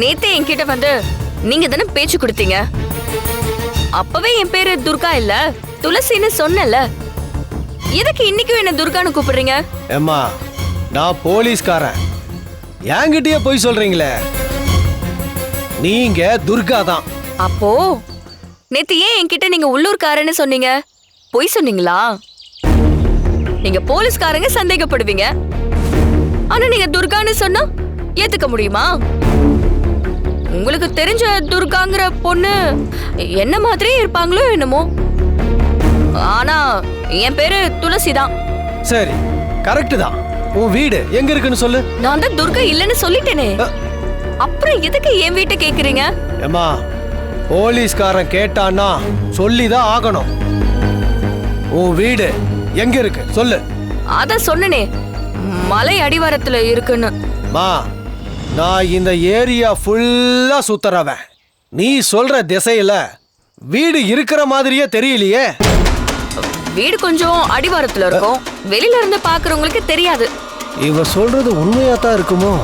நேத்தே என்கிட்ட வந்து நீங்க தானே பேச்சு கொடுத்தீங்க? அப்பவே என் பேரு துர்கா இல்ல துளசின்னு சொன்னல எதுக்கு இன்னைக்கும் என்ன துர்கான்னு கூப்பிடுறீங்க? ஏம்மா நான் போலீஸ்காரன். என்கிட்டயே போய் சொல்றீங்களே. நீங்க துர்கா தான். அப்போ நேத்து ஏன் என்கிட்ட நீங்க உள்ளூர்காரன்னு சொன்னீங்க? பொய் சொன்னீங்களா? நீங்க போலீஸ்காரங்க சந்தேகப்படுவீங்க. ஆனா நீங்க துர்கான்னு சொன்னா ஏத்துக்க முடியுமா? உங்களுக்கு தெரிஞ்ச துர்காங்கிற பொண்ணு என்ன மாதிரியே இருப்பாங்களோ என்னமோ. ஆனா என் பேரு துளசி தான் சரி கரெக்டு தான். உன் வீடு எங்க இருக்குன்னு சொல்லு. நான் தான் துர்கா இல்லைன்னு சொல்லிட்டேனே. அப்புறம் எதுக்கு என் வீட்டை கேக்குறீங்க? ஏம்மா போலீஸ்காரன் கேட்டான்னா சொல்லி தான் ஆகணும். உன் வீடு எங்க இருக்கு? சொல்லு. அதான் சொன்னனே மலை அடிவாரத்துல இருக்குன்னு. மா நான் இந்த ஏரியா ஃபுல்லா சுத்துறவன். நீ சொல்ற திசையில வீடு இருக்கிற மாதிரியே தெரியலையே. வீடு கொஞ்சம் அடிவாரத்துல இருக்கும். வெளியில இருந்து பாக்குறவங்களுக்கு தெரியாது. இவ சொல்றது உண்மையா தான் இருக்குமோ?